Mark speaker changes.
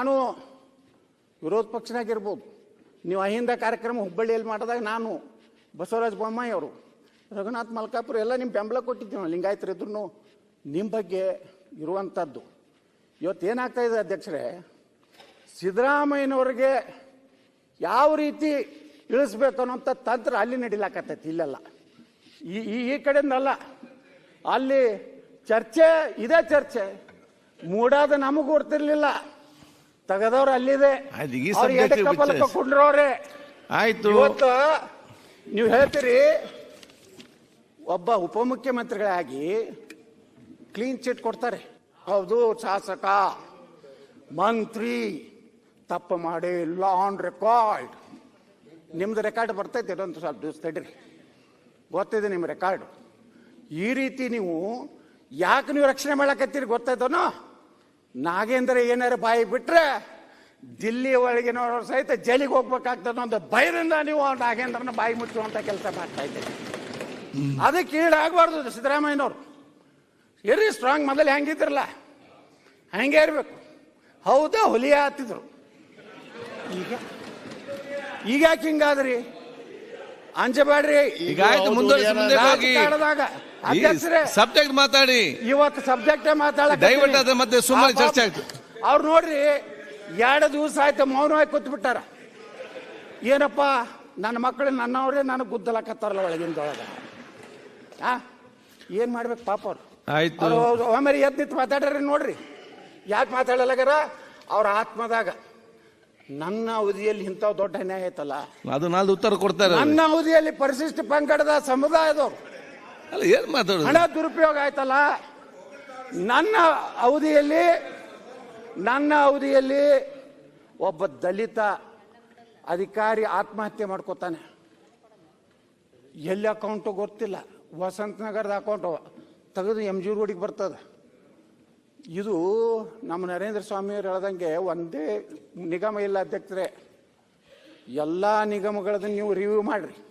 Speaker 1: ನಾನು ವಿರೋಧ ಪಕ್ಷನಾಗಿರ್ಬೋದು. ನೀವು ಅಹಿಂದ ಕಾರ್ಯಕ್ರಮ ಹುಬ್ಬಳ್ಳಿಯಲ್ಲಿ ಮಾಡಿದಾಗ ನಾನು ಬಸವರಾಜ ಬೊಮ್ಮಾಯಿ ಅವರು, ರಘುನಾಥ್ ಮಲ್ಕಾಪುರ ಎಲ್ಲ ನಿಮ್ಮ ಬೆಂಬಲ ಕೊಟ್ಟಿದ್ದೀವಿ ನಾವು ಲಿಂಗಾಯತರು ಇದ್ರೂ ನಿಮ್ಮ ಬಗ್ಗೆ ಇರುವಂಥದ್ದು ಇವತ್ತು ಏನಾಗ್ತಾ ಇದೆ ಅಧ್ಯಕ್ಷರೇ, ಸಿದ್ದರಾಮಯ್ಯನವ್ರಿಗೆ ಯಾವ ರೀತಿ ಇಳಿಸ್ಬೇಕು ಅನ್ನೋಂಥ ತಂತ್ರ ಅಲ್ಲಿ ನಡೀಲಾಕತ್ತೈತಿ, ಇಲ್ಲೆಲ್ಲ. ಈ, ಈ- ಈ ಕಡೆಯಿಂದಲ್ಲ, ಅಲ್ಲಿ ಚರ್ಚೆ, ಇದೇ ಚರ್ಚೆ. ಮೂಡಾದ ನಮಗೂ ಗೊತ್ತಿರ್ಲಿಲ್ಲ ತೆಗೆದವ್ರು ಅಲ್ಲಿದೆ.
Speaker 2: ಆಯ್ತು, ಈ
Speaker 1: ಅವ್ರಿಗೆ
Speaker 2: subject
Speaker 1: ಎಡಕ್ಕ ಪಲಕ
Speaker 2: ಬಿಚ್ಚ-
Speaker 1: ಕೊಂಡ್ರವ್ರೆ?
Speaker 2: ಆಯ್ತು.
Speaker 1: ಇವತ್ತು ನೀವು ಹೇಳ್ತೀರಿ ಒಬ್ಬ ಉಪಮುಖ್ಯಮಂತ್ರಿಗಳಾಗಿ ಕ್ಲೀನ್ ಚಿಟ್ ಕೊಡ್ತಾರೆ. ಹೌದು ಶಾಸಕ ಮಂತ್ರಿ ತಪ್ಪು ಮಾಡಿ ಲಾನ್ ರೆಕಾರ್ಡ್ ನಿಮ್ದು ರೆಕಾರ್ಡ್ ಬರ್ತೈತೆ ಇದೊಂದು ಸ್ವಲ್ಪ ದಿವಸ ತಡ್ರಿ. ಗೊತ್ತಿದೆ ನಿಮ್ಮ ರೆಕಾರ್ಡ್ ಈ ರೀತಿ ನೀವು ಯಾಕೆ ನೀವು ರಕ್ಷಣೆ ಮಾಡಕತ್ತೀರಿ ಗೊತ್ತಾಯ್ತನೋ? ನಾಗೇಂದ್ರ ಏನಾರು ಬಾಯಿ ಬಿಟ್ರೆ ದಿಲ್ಲಿ ಒಳಗಿನವರು ಸಹಿತ ಜೈಲಿಗೆ ಹೋಗ್ಬೇಕಾಗ್ತದೆ ಒಂದು ಭಯದಿಂದ ನೀವು ನಾಗೇಂದ್ರನ ಬಾಯಿ ಮುಚ್ಚುವಂತ ಕೆಲಸ ಮಾಡ್ತಾ ಇದ್ದೀರಿ. ಅದಕ್ಕೆ ಈಡಾಗಬಾರ್ದು ಸಿದ್ದರಾಮಯ್ಯನವರು. ಇರ್ರಿ ಸ್ಟ್ರಾಂಗ್ ಮೊದಲು ಹೆಂಗಿದ್ರಲ್ಲ. ಹಂಗೆ ಇರ್ಬೇಕು. ಹೌದಾ ಹುಲಿಯ ಹತ್ತಿದ್ರು? ಈಗ ಈಗ ಯಾಕೆ ಹಿಂಗಾದ್ರಿ? ಅಂಜಬೇಡ್ರಿ
Speaker 2: ಈಗ ಆಯ್ತು ಮುಂದುವರಿಸಿ ಮುಂದೆ ಹೋಗಿ.
Speaker 1: ಅಧ್ಯಕ್ಷರೇ
Speaker 2: ಸಬ್ಜೆಕ್ಟ್ ಮಾತಾಡಿ.
Speaker 1: ಇವತ್ತು ಸಬ್ಜೆಕ್ಟ್ ಮಾತಾಡ
Speaker 2: ದಯವಿಟ್ಟು ಅದ್ರ ಸುಮಾರು ಸುಮ್ಮನೆ ಚರ್ಚೆ ಆಯ್ತು.
Speaker 1: ಅವ್ರು ನೋಡ್ರಿ ಎರಡು ದಿವಸ ಆಯ್ತು ಮೌನವಾಗಿ ಕೂತ್ ಬಿಟ್ಟಾರ ಏನಪ್ಪ ನನ್ನ ಮಕ್ಕಳು ನನ್ನವ್ರೆ ನನಗೆ ಗುದ್ದಲಕತ್ತಾರಲ್ಲ ಒಳಗಿಂದೊಳಗೆ. ಆ ಏನ್ ಮಾಡ್ಬೇಕು ಪಾಪ ಅವ್ರು?
Speaker 2: ಆಯ್ತು.
Speaker 1: ಒಮ್ಮೆ ಎದ್ದು ನಿಂತು ಮಾತಾಡ್ರಿ ನೋಡ್ರಿ. ಯಾಕೆ ಮಾತಾಡಲಾಗ್ಯಾರ ಅವ್ರ ಆತ್ಮದಾಗ. ನನ್ನ ಅವಧಿಯಲ್ಲಿ ಇಂಥ ದೊಡ್ಡ ಅನ್ಯಾಯ ಐತಲ್ಲ
Speaker 2: ಅದು ನಾಲ್ದು ಉತ್ತರ ಕೊಡ್ತಾರೆ
Speaker 1: ನನ್ನ ಅವಧಿಯಲ್ಲಿ ಪರಿಶಿಷ್ಟ ಪಂಗಡದ ಸಮುದಾಯದವರು.
Speaker 2: ಅಲ್ಲ ಏನ್ ಮಾತಾಡೋದು?
Speaker 1: ಹಣ ದುರುಪಯೋಗ ಆಯ್ತಲ್ಲ? ನನ್ನ ಅವಧಿಯಲ್ಲಿ ನನ್ನ ಅವಧಿಯಲ್ಲಿ ಒಬ್ಬ ದಲಿತ ಅಧಿಕಾರಿ ಆತ್ಮಹತ್ಯೆ ಮಾಡ್ಕೋತಾನೆ. ಎಲ್ಲಿ ಅಕೌಂಟು ಗೊತ್ತಿಲ್ಲ. ವಸಂತ ನಗರದ ಅಕೌಂಟು ತೆಗೆದು ಎಂ ಜಿ ರೋಡಿಗೆ ಬರ್ತದೆ. ಇದು ನಮ್ಮ ನರೇಂದ್ರ ಸ್ವಾಮಿಯವರು ಹೇಳ್ದಂಗೆ ಒಂದೇ ನಿಗಮ ಇಲ್ಲ ಅಧ್ಯಕ್ಷರೇ. ಎಲ್ಲ ನಿಗಮಗಳನ್ನ ನೀವು ರಿವ್ಯೂ ಮಾಡ್ರಿ.